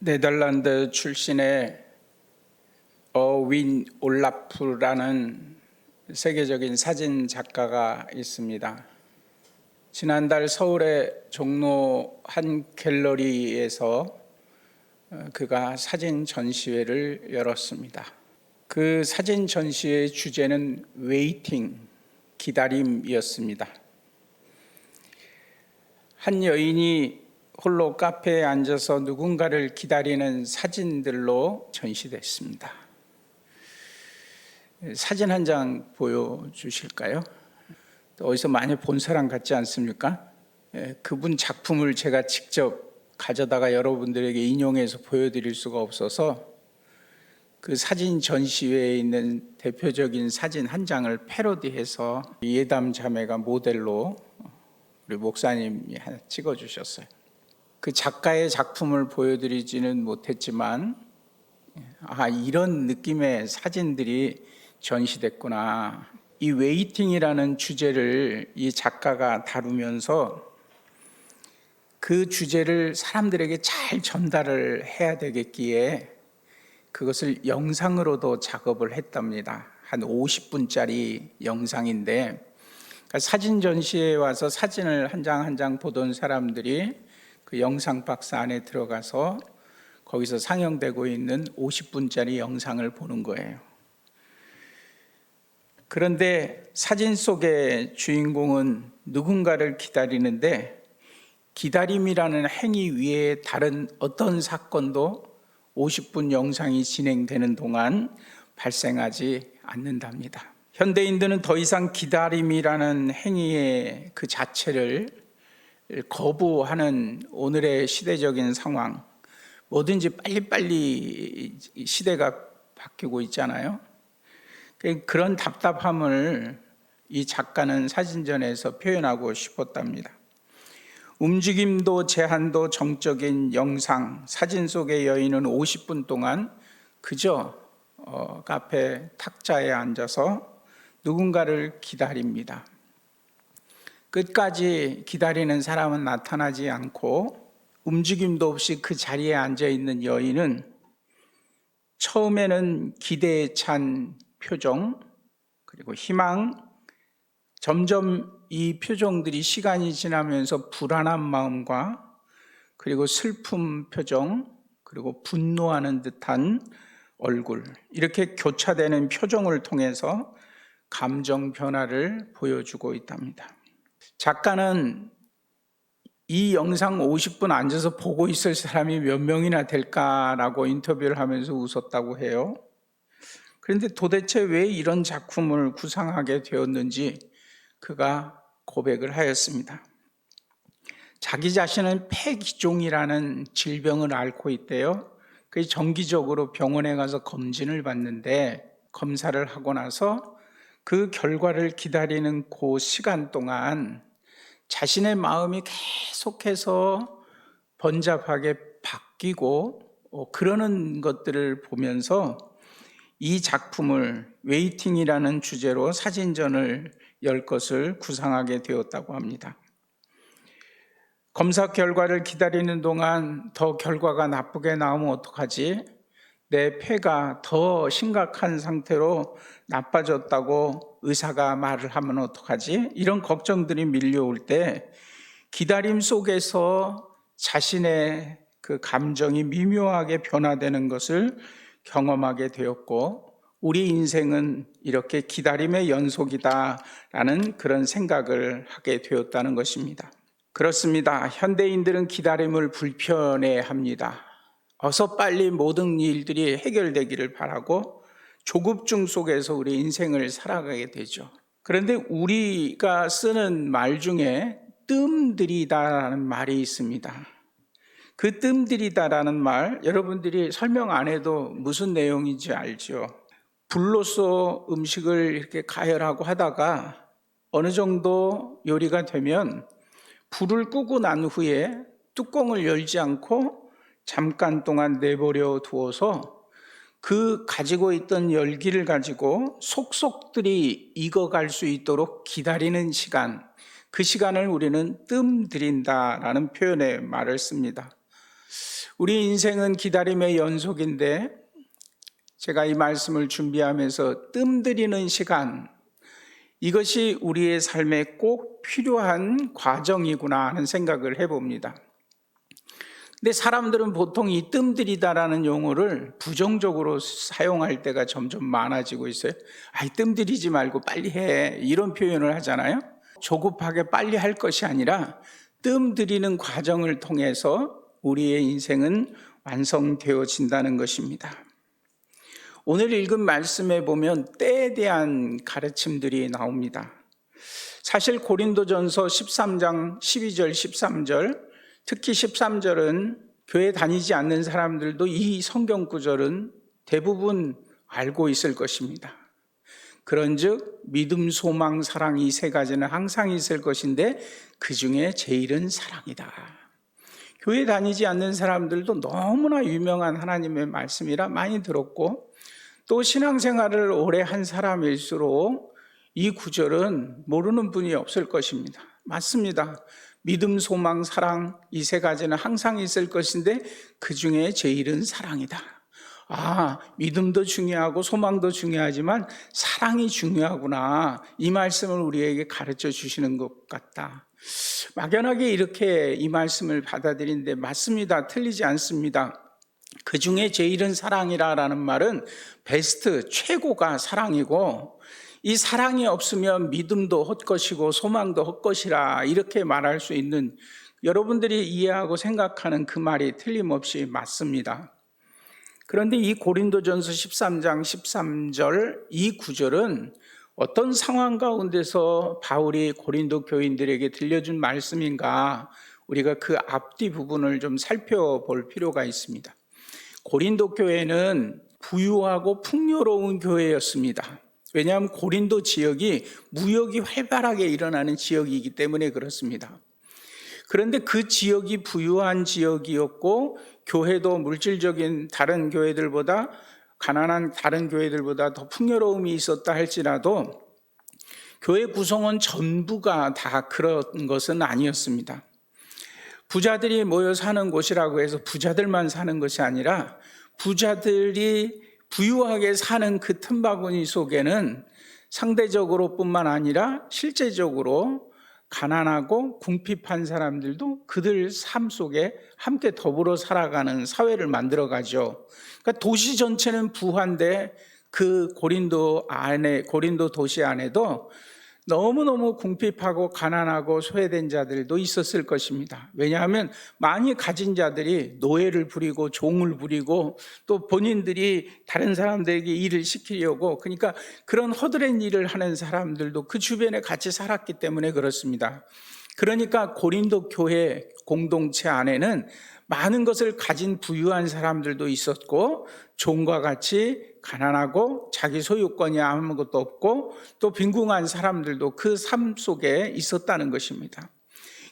네덜란드 출신의 어윈 올라프라는 세계적인 사진 작가가 있습니다. 지난달 서울의 종로 한 갤러리에서 어, 그가 사진 전시회를 열었습니다. 그 사진 전시회의 주제는 웨이팅, 기다림이었습니다. 한 여인이 홀로 카페에 앉아서 누군가를 기다리는 사진들로 전시됐습니다. 사진 한 장 보여주실까요? 어디서 많이 본 사람 같지 않습니까? 예, 그분 작품을 제가 직접 가져다가 여러분들에게 인용해서 보여드릴 수가 없어서 그 사진 전시회에 있는 대표적인 사진 한 장을 패러디해서 예담 자매가 모델로 우리 목사님이 하나 찍어주셨어요. 그 작가의 작품을 보여드리지는 못했지만 아 이런 느낌의 사진들이 전시됐구나. 이 웨이팅이라는 주제를 이 작가가 다루면서 그 주제를 사람들에게 잘 전달을 해야 되겠기에 그것을 영상으로도 작업을 했답니다. 한 50분짜리 영상인데 그러니까 사진 전시회에 와서 사진을 한 장 한 장 보던 사람들이 그 영상 박스 안에 들어가서 거기서 상영되고 있는 50분짜리 영상을 보는 거예요. 그런데 사진 속의 주인공은 누군가를 기다리는데 기다림이라는 행위 위에 다른 어떤 사건도 50분 영상이 진행되는 동안 발생하지 않는답니다. 현대인들은 더 이상 기다림이라는 행위의 그 자체를 거부하는 오늘의 시대적인 상황, 뭐든지 빨리빨리 시대가 바뀌고 있잖아요. 그런 답답함을 이 작가는 사진전에서 표현하고 싶었답니다. 움직임도 제한도 정적인 영상, 사진 속의 여인은 50분 동안 그저 어, 카페 탁자에 앉아서 누군가를 기다립니다. 끝까지 기다리는 사람은 나타나지 않고 움직임도 없이 그 자리에 앉아 있는 여인은 처음에는 기대에 찬 표정, 그리고 희망, 점점 이 표정들이 시간이 지나면서 불안한 마음과 그리고 슬픔 표정, 그리고 분노하는 듯한 얼굴, 이렇게 교차되는 표정을 통해서 감정 변화를 보여주고 있답니다. 작가는 이 영상 50분 앉아서 보고 있을 사람이 몇 명이나 될까라고 인터뷰를 하면서 웃었다고 해요. 그런데 도대체 왜 이런 작품을 구상하게 되었는지 그가 고백을 하였습니다. 자기 자신은 폐기종이라는 질병을 앓고 있대요. 그 정기적으로 병원에 가서 검진을 받는데 검사를 하고 나서 그 결과를 기다리는 그 시간 동안 자신의 마음이 계속해서 번잡하게 바뀌고 어, 그러는 것들을 보면서 이 작품을 웨이팅이라는 주제로 사진전을 열 것을 구상하게 되었다고 합니다. 검사 결과를 기다리는 동안 더 결과가 나쁘게 나오면 어떡하지? 내 폐가 더 심각한 상태로 나빠졌다고 의사가 말을 하면 어떡하지? 이런 걱정들이 밀려올 때 기다림 속에서 자신의 그 감정이 미묘하게 변화되는 것을 경험하게 되었고 우리 인생은 이렇게 기다림의 연속이다라는 그런 생각을 하게 되었다는 것입니다. 그렇습니다. 현대인들은 기다림을 불편해 합니다. 어서 빨리 모든 일들이 해결되기를 바라고 조급증 속에서 우리 인생을 살아가게 되죠. 그런데 우리가 쓰는 말 중에 뜸들이다라는 말이 있습니다. 그 뜸들이다라는 말 여러분들이 설명 안 해도 무슨 내용인지 알죠. 불로써 음식을 이렇게 가열하고 하다가 어느 정도 요리가 되면 불을 끄고 난 후에 뚜껑을 열지 않고 잠깐 동안 내버려 두어서 그 가지고 있던 열기를 가지고 속속들이 익어갈 수 있도록 기다리는 시간, 그 시간을 우리는 뜸 들인다라는 표현의 말을 씁니다. 우리 인생은 기다림의 연속인데 제가 이 말씀을 준비하면서 뜸 들이는 시간 이것이 우리의 삶에 꼭 필요한 과정이구나 하는 생각을 해봅니다. 근데 사람들은 보통 이 뜸들이다라는 용어를 부정적으로 사용할 때가 점점 많아지고 있어요. 아이, 뜸들이지 말고 빨리 해. 이런 표현을 하잖아요. 조급하게 빨리 할 것이 아니라 뜸들이는 과정을 통해서 우리의 인생은 완성되어진다는 것입니다. 오늘 읽은 말씀에 보면 때에 대한 가르침들이 나옵니다. 사실 고린도전서 13장 12절 13절 특히 13절은 교회 다니지 않는 사람들도 이 성경 구절은 대부분 알고 있을 것입니다. 그런즉 믿음, 소망, 사랑 이 세 가지는 항상 있을 것인데 그 중에 제일은 사랑이다. 교회 다니지 않는 사람들도 너무나 유명한 하나님의 말씀이라 많이 들었고 또 신앙생활을 오래 한 사람일수록 이 구절은 모르는 분이 없을 것입니다. 맞습니다. 믿음, 소망, 사랑 이 세 가지는 항상 있을 것인데 그 중에 제일은 사랑이다. 아, 믿음도 중요하고 소망도 중요하지만 사랑이 중요하구나. 이 말씀을 우리에게 가르쳐 주시는 것 같다. 막연하게 이렇게 이 말씀을 받아들이는데 맞습니다. 틀리지 않습니다. 그 중에 제일은 사랑이라라는 말은 베스트, 최고가 사랑이고 이 사랑이 없으면 믿음도 헛것이고 소망도 헛것이라 이렇게 말할 수 있는 여러분들이 이해하고 생각하는 그 말이 틀림없이 맞습니다. 그런데 이 고린도전서 13장 13절 이 구절은 어떤 상황 가운데서 바울이 고린도 교인들에게 들려준 말씀인가 우리가 그 앞뒤 부분을 좀 살펴볼 필요가 있습니다. 고린도 교회는 부유하고 풍요로운 교회였습니다. 왜냐하면 고린도 지역이 무역이 활발하게 일어나는 지역이기 때문에 그렇습니다. 그런데 그 지역이 부유한 지역이었고 교회도 물질적인 다른 교회들보다 가난한 다른 교회들보다 더 풍요로움이 있었다 할지라도 교회 구성원 전부가 다 그런 것은 아니었습니다. 부자들이 모여 사는 곳이라고 해서 부자들만 사는 것이 아니라 부자들이 부유하게 사는 그 틈바구니 속에는 상대적으로 뿐만 아니라 실제적으로 가난하고 궁핍한 사람들도 그들 삶 속에 함께 더불어 살아가는 사회를 만들어 가죠. 그러니까 도시 전체는 부한데 그 고린도 안에 고린도 도시 안에도 너무너무 궁핍하고 가난하고 소외된 자들도 있었을 것입니다. 왜냐하면 많이 가진 자들이 노예를 부리고 종을 부리고 또 본인들이 다른 사람들에게 일을 시키려고 그러니까 그런 허드렛 일을 하는 사람들도 그 주변에 같이 살았기 때문에 그렇습니다. 그러니까 고린도 교회 공동체 안에는 많은 것을 가진 부유한 사람들도 있었고 종과 같이 가난하고 자기 소유권이 아무것도 없고 또 빈궁한 사람들도 그 삶 속에 있었다는 것입니다.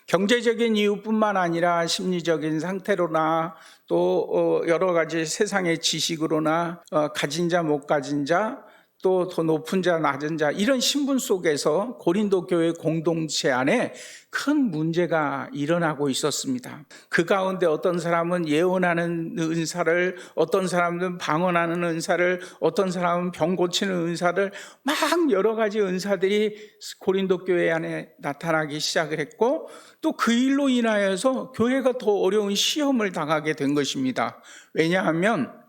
경제적인 이유뿐만 아니라 심리적인 상태로나 또 어, 여러 가지 세상의 지식으로나 어, 가진 자 못 가진 자 또 더 높은 자 낮은 자 이런 신분 속에서 고린도 교회 공동체 안에 큰 문제가 일어나고 있었습니다. 그 가운데 어떤 사람은 예언하는 은사를, 어떤 사람은 방언하는 은사를, 어떤 사람은 병 고치는 은사를 막 여러 가지 은사들이 고린도 교회 안에 나타나기 시작을 했고 또 그 일로 인하여서 교회가 더 어려운 시험을 당하게 된 것입니다. 왜냐하면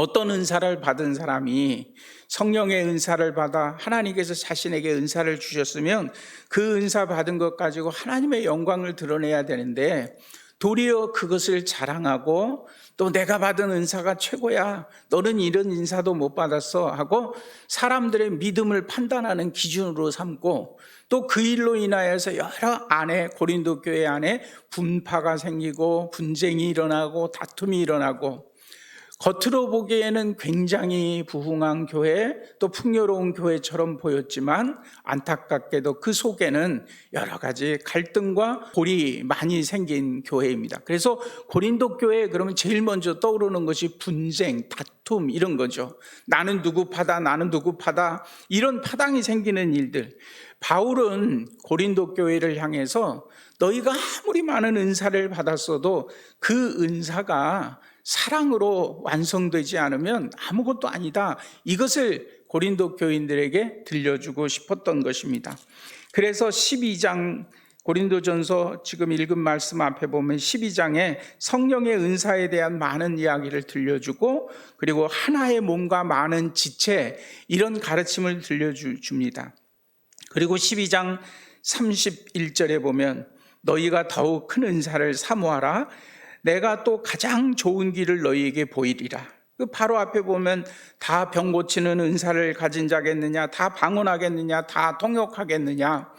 어떤 은사를 받은 사람이 성령의 은사를 받아 하나님께서 자신에게 은사를 주셨으면 그 은사 받은 것 가지고 하나님의 영광을 드러내야 되는데 도리어 그것을 자랑하고 또 내가 받은 은사가 최고야. 너는 이런 인사도 못 받았어. 하고 사람들의 믿음을 판단하는 기준으로 삼고 또 그 일로 인하여서 여러 안에 고린도 교회 안에 분파가 생기고 분쟁이 일어나고 다툼이 일어나고 겉으로 보기에는 굉장히 부흥한 교회, 또 풍요로운 교회처럼 보였지만 안타깝게도 그 속에는 여러 가지 갈등과 골이 많이 생긴 교회입니다. 그래서 고린도 교회 그러면 제일 먼저 떠오르는 것이 분쟁, 다툼 이런 거죠. 나는 누구 파다, 나는 누구 파다 이런 파당이 생기는 일들. 바울은 고린도 교회를 향해서 너희가 아무리 많은 은사를 받았어도 그 은사가 사랑으로 완성되지 않으면 아무것도 아니다. 이것을 고린도 교인들에게 들려주고 싶었던 것입니다. 그래서 12장 고린도전서 지금 읽은 말씀 앞에 보면 12장에 성령의 은사에 대한 많은 이야기를 들려주고 그리고 하나의 몸과 많은 지체 이런 가르침을 들려줍니다. 그리고 12장 31절에 보면 너희가 더욱 큰 은사를 사모하라 내가 또 가장 좋은 길을 너희에게 보이리라. 그 바로 앞에 보면 다 병 고치는 은사를 가진 자겠느냐, 다 방언하겠느냐, 다 통역하겠느냐.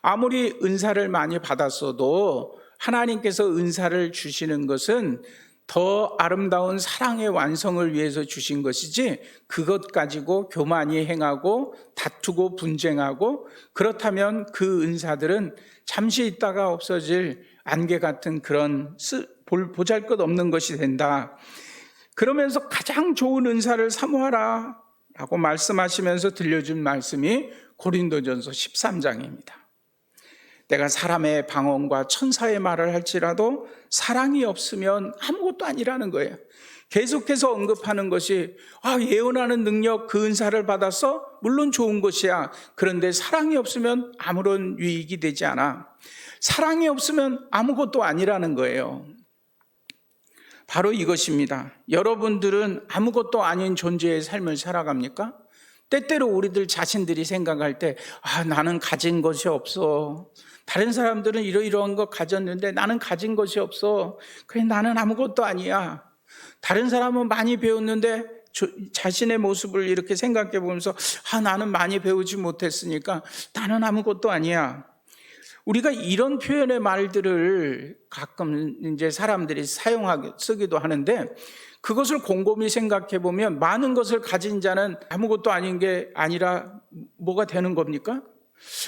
아무리 은사를 많이 받았어도 하나님께서 은사를 주시는 것은 더 아름다운 사랑의 완성을 위해서 주신 것이지 그것 가지고 교만이 행하고 다투고 분쟁하고 그렇다면 그 은사들은 잠시 있다가 없어질 안개 같은 그런 보잘 것 없는 것이 된다. 그러면서 가장 좋은 은사를 사모하라 라고 말씀하시면서 들려준 말씀이 고린도전서 13장입니다. 내가 사람의 방언과 천사의 말을 할지라도 사랑이 없으면 아무것도 아니라는 거예요. 계속해서 언급하는 것이 아, 예언하는 능력 그 은사를 받아서 물론 좋은 것이야. 그런데 사랑이 없으면 아무런 유익이 되지 않아. 사랑이 없으면 아무것도 아니라는 거예요. 바로 이것입니다. 여러분들은 아무것도 아닌 존재의 삶을 살아갑니까? 때때로 우리들 자신들이 생각할 때, 아, 나는 가진 것이 없어. 다른 사람들은 이러이러한 거 가졌는데 나는 가진 것이 없어. 그래, 나는 아무것도 아니야. 다른 사람은 많이 배웠는데 자신의 모습을 이렇게 생각해 보면서, 아, 나는 많이 배우지 못했으니까 나는 아무것도 아니야. 우리가 이런 표현의 말들을 가끔 이제 사람들이 사용하기 쓰기도 하는데 그것을 곰곰이 생각해 보면 많은 것을 가진 자는 아무것도 아닌 게 아니라 뭐가 되는 겁니까?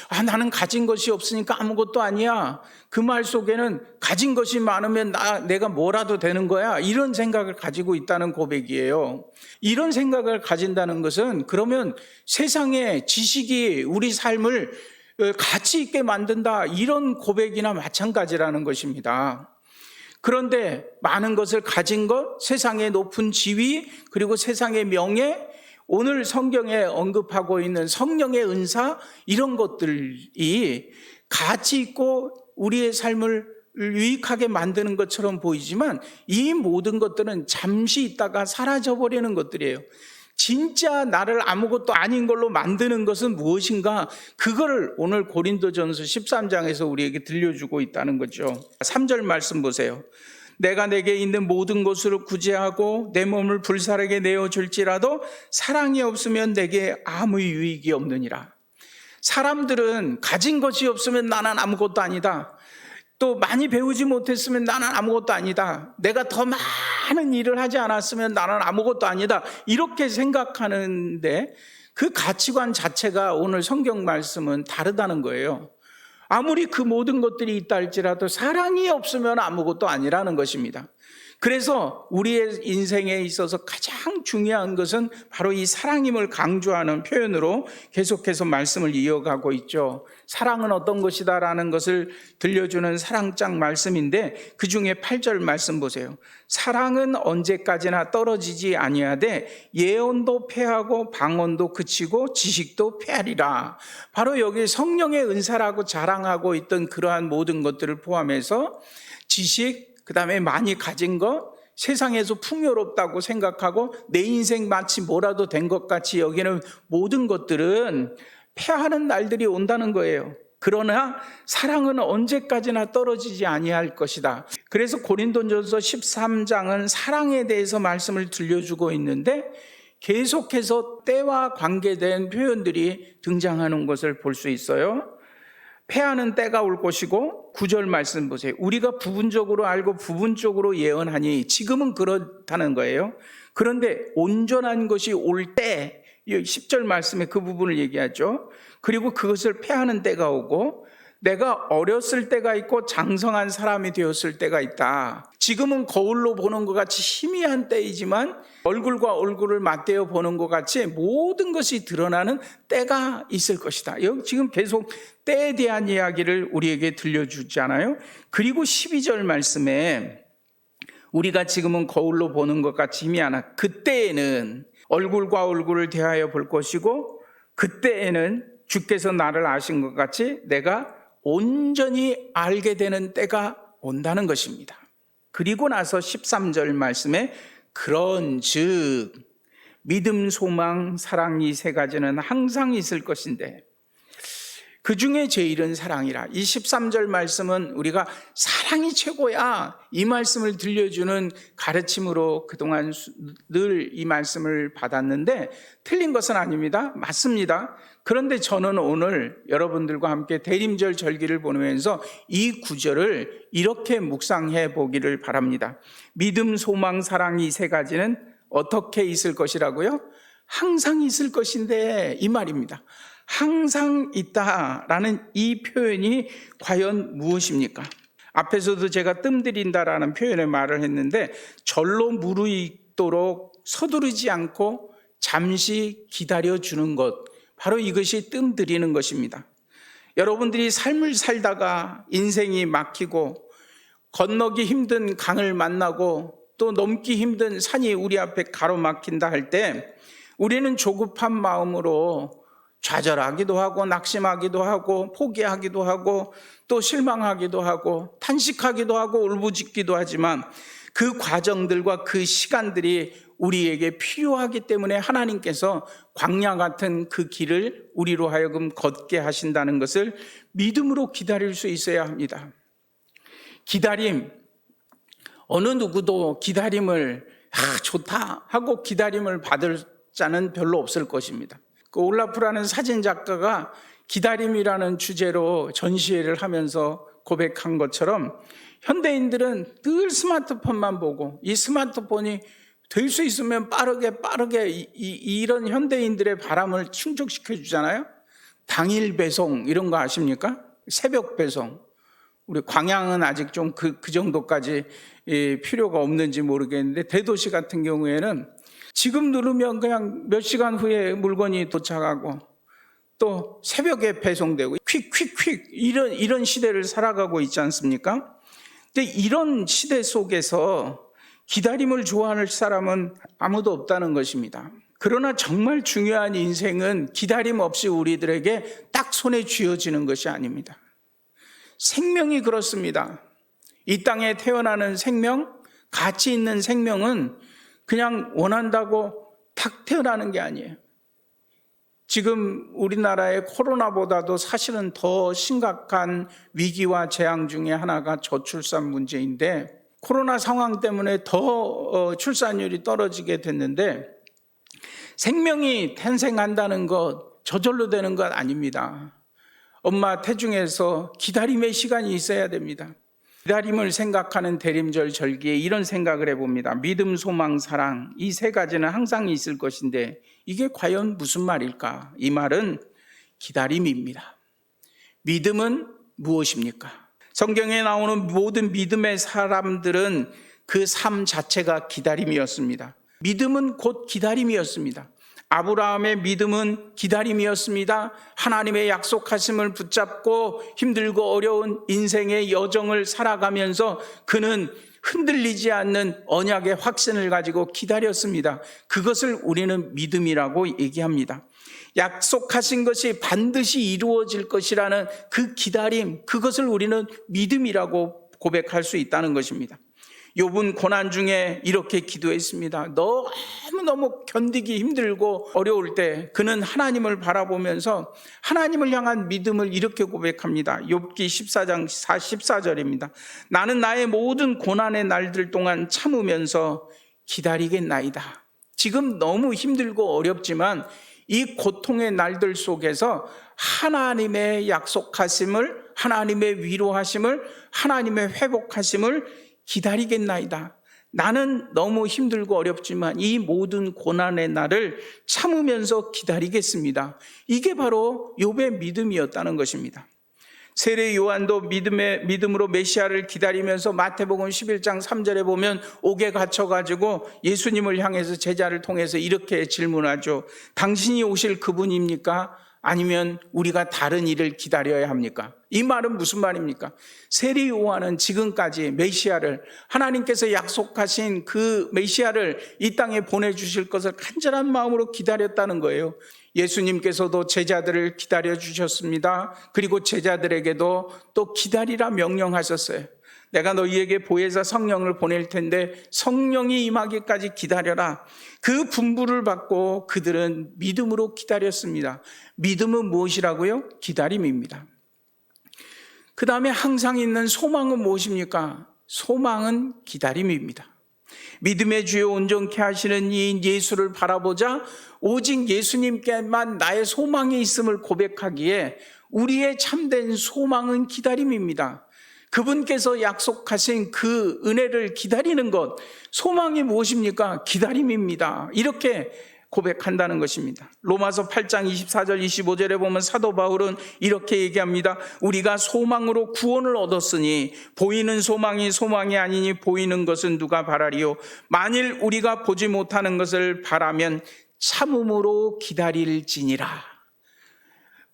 아, 나는 가진 것이 없으니까 아무것도 아니야. 그 말 속에는 가진 것이 많으면 나, 내가 뭐라도 되는 거야. 이런 생각을 가지고 있다는 고백이에요. 이런 생각을 가진다는 것은 그러면 세상에 지식이 우리 삶을 가치 있게 만든다. 이런 고백이나 마찬가지라는 것입니다. 그런데 많은 것을 가진 것, 세상의 높은 지위, 그리고 세상의 명예, 오늘 성경에 언급하고 있는 성령의 은사, 이런 것들이 가치 있고 우리의 삶을 유익하게 만드는 것처럼 보이지만 이 모든 것들은 잠시 있다가 사라져 버리는 것들이에요. 진짜 나를 아무것도 아닌 걸로 만드는 것은 무엇인가? 그거를 오늘 고린도전서 13장에서 우리에게 들려주고 있다는 거죠. 3절 말씀 보세요. 내가 내게 있는 모든 것으로 구제하고 내 몸을 불살에게 내어 줄지라도 사랑이 없으면 내게 아무 유익이 없느니라. 사람들은 가진 것이 없으면 나는 아무것도 아니다. 또 많이 배우지 못했으면 나는 아무것도 아니다. 내가 더 많은 일을 하지 않았으면 나는 아무것도 아니다. 이렇게 생각하는데 그 가치관 자체가 오늘 성경 말씀은 다르다는 거예요. 아무리 그 모든 것들이 있다 할지라도 사랑이 없으면 아무것도 아니라는 것입니다. 그래서 우리의 인생에 있어서 가장 중요한 것은 바로 이 사랑임을 강조하는 표현으로 계속해서 말씀을 이어가고 있죠. 사랑은 어떤 것이다라는 것을 들려주는 사랑장 말씀인데 그 중에 8절 말씀 보세요. 사랑은 언제까지나 떨어지지 아니하되 예언도 패하고 방언도 그치고 지식도 패하리라. 바로 여기 성령의 은사라고 자랑하고 있던 그러한 모든 것들을 포함해서 지식, 그 다음에 많이 가진 거, 세상에서 풍요롭다고 생각하고 내 인생 마치 뭐라도 된 것 같이 여기는 모든 것들은 패하는 날들이 온다는 거예요. 그러나 사랑은 언제까지나 떨어지지 아니할 것이다. 그래서 고린도전서 13장은 사랑에 대해서 말씀을 들려주고 있는데 계속해서 때와 관계된 표현들이 등장하는 것을 볼 수 있어요. 패하는 때가 올 것이고 구절 말씀 보세요. 우리가 부분적으로 알고 부분적으로 예언하니 지금은 그렇다는 거예요. 그런데 온전한 것이 올 때, 10절 말씀에 그 부분을 얘기하죠. 그리고 그것을 패하는 때가 오고 내가 어렸을 때가 있고 장성한 사람이 되었을 때가 있다. 지금은 거울로 보는 것 같이 희미한 때이지만 얼굴과 얼굴을 맞대어 보는 것 같이 모든 것이 드러나는 때가 있을 것이다. 여기 지금 계속 때에 대한 이야기를 우리에게 들려주잖아요. 그리고 12절 말씀에 우리가 지금은 거울로 보는 것 같이 희미하나 그때에는 얼굴과 얼굴을 대하여 볼 것이고 그때에는 주께서 나를 아신 것 같이 내가 온전히 알게 되는 때가 온다는 것입니다. 그리고 나서 13절 말씀에 그런 즉 믿음, 소망, 사랑 이 세 가지는 항상 있을 것인데 그 중에 제일은 사랑이라. 이 13절 말씀은 우리가 사랑이 최고야. 이 말씀을 들려주는 가르침으로 그동안 늘 이 말씀을 받았는데 틀린 것은 아닙니다. 맞습니다. 그런데 저는 오늘 여러분들과 함께 대림절 절기를 보내면서 이 구절을 이렇게 묵상해 보기를 바랍니다. 믿음, 소망, 사랑 이 세 가지는 어떻게 있을 것이라고요? 항상 있을 것인데 이 말입니다. 항상 있다라는 이 표현이 과연 무엇입니까? 앞에서도 제가 뜸들인다라는 표현의 말을 했는데 절로 무르익도록 서두르지 않고 잠시 기다려 주는 것 바로 이것이 뜸들이는 것입니다. 여러분들이 삶을 살다가 인생이 막히고 건너기 힘든 강을 만나고 또 넘기 힘든 산이 우리 앞에 가로막힌다 할 때 우리는 조급한 마음으로 좌절하기도 하고 낙심하기도 하고 포기하기도 하고 또 실망하기도 하고 탄식하기도 하고 울부짖기도 하지만 그 과정들과 그 시간들이 우리에게 필요하기 때문에 하나님께서 광야 같은 그 길을 우리로 하여금 걷게 하신다는 것을 믿음으로 기다릴 수 있어야 합니다. 기다림, 어느 누구도 기다림을 아, 좋다 하고 기다림을 받을 자는 별로 없을 것입니다. 그 올라프라는 사진 작가가 기다림이라는 주제로 전시회를 하면서 고백한 것처럼 현대인들은 늘 스마트폰만 보고 이 스마트폰이 될 수 있으면 빠르게 빠르게 이, 이, 이런 현대인들의 바람을 충족시켜 주잖아요. 당일 배송 이런 거 아십니까? 새벽 배송. 우리 광양은 아직 좀 그 그 정도까지 이, 필요가 없는지 모르겠는데 대도시 같은 경우에는 지금 누르면 그냥 몇 시간 후에 물건이 도착하고 또 새벽에 배송되고 퀵퀵퀵 이런 이런 시대를 살아가고 있지 않습니까? 근데 이런 시대 속에서 기다림을 좋아할 사람은 아무도 없다는 것입니다. 그러나 정말 중요한 인생은 기다림 없이 우리들에게 딱 손에 쥐어지는 것이 아닙니다. 생명이 그렇습니다. 이 땅에 태어나는 생명, 가치 있는 생명은 그냥 원한다고 탁 태어나는 게 아니에요. 지금 우리나라의 코로나보다도 사실은 더 심각한 위기와 재앙 중에 하나가 저출산 문제인데 코로나 상황 때문에 더 어, 출산율이 떨어지게 됐는데 생명이 탄생한다는 것 저절로 되는 것 아닙니다. 엄마 태중에서 기다림의 시간이 있어야 됩니다. 기다림을 생각하는 대림절 절기에 이런 생각을 해봅니다. 믿음, 소망, 사랑 이 세 가지는 항상 있을 것인데 이게 과연 무슨 말일까? 이 말은 기다림입니다. 믿음은 무엇입니까? 성경에 나오는 모든 믿음의 사람들은 그 삶 자체가 기다림이었습니다. 믿음은 곧 기다림이었습니다. 아브라함의 믿음은 기다림이었습니다. 하나님의 약속하심을 붙잡고 힘들고 어려운 인생의 여정을 살아가면서 그는 흔들리지 않는 언약의 확신을 가지고 기다렸습니다. 그것을 우리는 믿음이라고 얘기합니다. 약속하신 것이 반드시 이루어질 것이라는 그 기다림, 그것을 우리는 믿음이라고 고백할 수 있다는 것입니다. 욥은 고난 중에 이렇게 기도했습니다. 너무너무 견디기 힘들고 어려울 때 그는 하나님을 바라보면서 하나님을 향한 믿음을 이렇게 고백합니다. 욥기 14장 14절입니다. 나는 나의 모든 고난의 날들 동안 참으면서 기다리겠나이다. 지금 너무 힘들고 어렵지만 이 고통의 날들 속에서 하나님의 약속하심을, 하나님의 위로하심을, 하나님의 회복하심을 기다리겠나이다. 나는 너무 힘들고 어렵지만 이 모든 고난의 날을 참으면서 기다리겠습니다. 이게 바로 욥의 믿음이었다는 것입니다. 세례 요한도 믿음의 믿음으로 메시아를 기다리면서 마태복음 11장 3절에 보면 옥에 갇혀 가지고 예수님을 향해서 제자를 통해서 이렇게 질문하죠. 당신이 오실 그분입니까? 아니면 우리가 다른 일을 기다려야 합니까? 이 말은 무슨 말입니까? 세리 요한은 지금까지 메시아를 하나님께서 약속하신 그 메시아를 이 땅에 보내 주실 것을 간절한 마음으로 기다렸다는 거예요. 예수님께서도 제자들을 기다려 주셨습니다. 그리고 제자들에게도 또 기다리라 명령하셨어요. 내가 너희에게 보혜사 성령을 보낼 텐데 성령이 임하기까지 기다려라. 그 분부를 받고 그들은 믿음으로 기다렸습니다. 믿음은 무엇이라고요? 기다림입니다. 그 다음에 항상 있는 소망은 무엇입니까? 소망은 기다림입니다. 믿음의 주요 온전케 하시는 이 예수를 바라보자 오직 예수님께만 나의 소망이 있음을 고백하기에 우리의 참된 소망은 기다림입니다. 그분께서 약속하신 그 은혜를 기다리는 것, 소망이 무엇입니까? 기다림입니다. 이렇게 고백한다는 것입니다. 로마서 8장 24절 25절에 보면 사도 바울은 이렇게 얘기합니다. 우리가 소망으로 구원을 얻었으니 보이는 소망이 소망이 아니니 보이는 것은 누가 바라리요 만일 우리가 보지 못하는 것을 바라면 참음으로 기다릴지니라.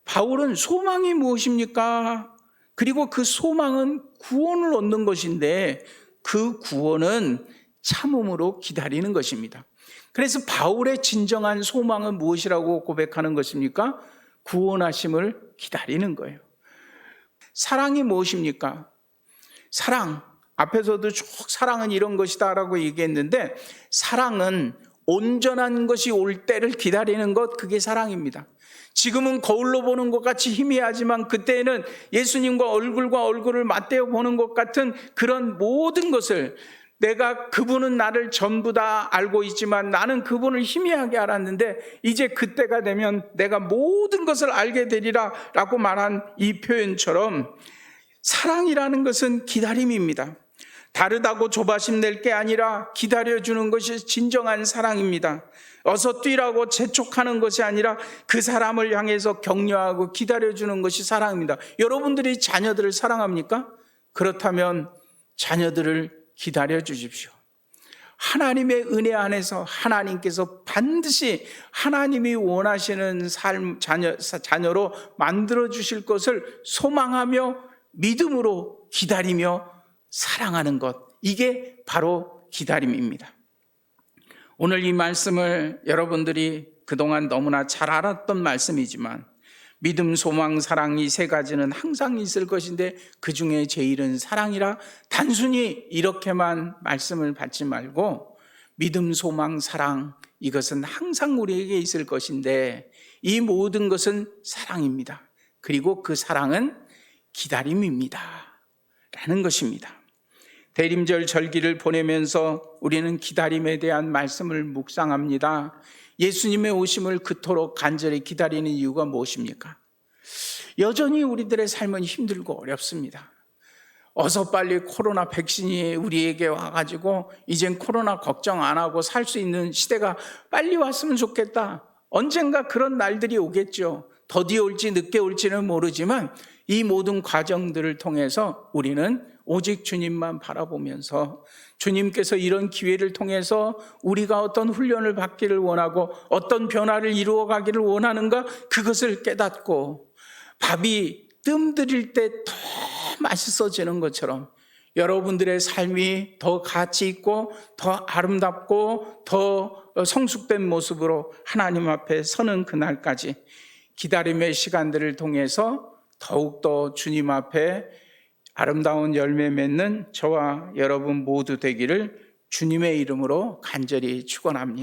바울은 소망이 무엇입니까? 그리고 그 소망은 구원을 얻는 것인데 그 구원은 참음으로 기다리는 것입니다. 그래서 바울의 진정한 소망은 무엇이라고 고백하는 것입니까? 구원하심을 기다리는 거예요. 사랑이 무엇입니까? 사랑. 앞에서도 쭉 사랑은 이런 것이다 라고 얘기했는데 사랑은 온전한 것이 올 때를 기다리는 것 그게 사랑입니다. 지금은 거울로 보는 것 같이 희미하지만 그때에는 예수님과 얼굴과 얼굴을 맞대어 보는 것 같은 그런 모든 것을 내가 그분은 나를 전부 다 알고 있지만 나는 그분을 희미하게 알았는데 이제 그때가 되면 내가 모든 것을 알게 되리라 라고 말한 이 표현처럼 사랑이라는 것은 기다림입니다. 다르다고 조바심 낼 게 아니라 기다려주는 것이 진정한 사랑입니다. 어서 뛰라고 재촉하는 것이 아니라 그 사람을 향해서 격려하고 기다려주는 것이 사랑입니다. 여러분들이 자녀들을 사랑합니까? 그렇다면 자녀들을 기다려 주십시오. 하나님의 은혜 안에서 하나님께서 반드시 하나님이 원하시는 삶, 자녀, 자녀로 만들어 주실 것을 소망하며 믿음으로 기다리며 사랑하는 것. 이게 바로 기다림입니다. 오늘 이 말씀을 여러분들이 그동안 너무나 잘 알았던 말씀이지만 믿음, 소망, 사랑 이 세 가지는 항상 있을 것인데 그 중에 제일은 사랑이라 단순히 이렇게만 말씀을 받지 말고 믿음, 소망, 사랑 이것은 항상 우리에게 있을 것인데 이 모든 것은 사랑입니다. 그리고 그 사랑은 기다림입니다. 라는 것입니다. 대림절 절기를 보내면서 우리는 기다림에 대한 말씀을 묵상합니다. 예수님의 오심을 그토록 간절히 기다리는 이유가 무엇입니까? 여전히 우리들의 삶은 힘들고 어렵습니다. 어서 빨리 코로나 백신이 우리에게 와가지고 이젠 코로나 걱정 안 하고 살 수 있는 시대가 빨리 왔으면 좋겠다. 언젠가 그런 날들이 오겠죠. 더디 올지 늦게 올지는 모르지만 이 모든 과정들을 통해서 우리는 오직 주님만 바라보면서 주님께서 이런 기회를 통해서 우리가 어떤 훈련을 받기를 원하고 어떤 변화를 이루어 가기를 원하는가 그것을 깨닫고 밥이 뜸 들일 때 더 맛있어지는 것처럼 여러분들의 삶이 더 가치 있고 더 아름답고 더 성숙된 모습으로 하나님 앞에 서는 그날까지 기다림의 시간들을 통해서 더욱더 주님 앞에 아름다운 열매 맺는 저와 여러분 모두 되기를 주님의 이름으로 간절히 축원합니다.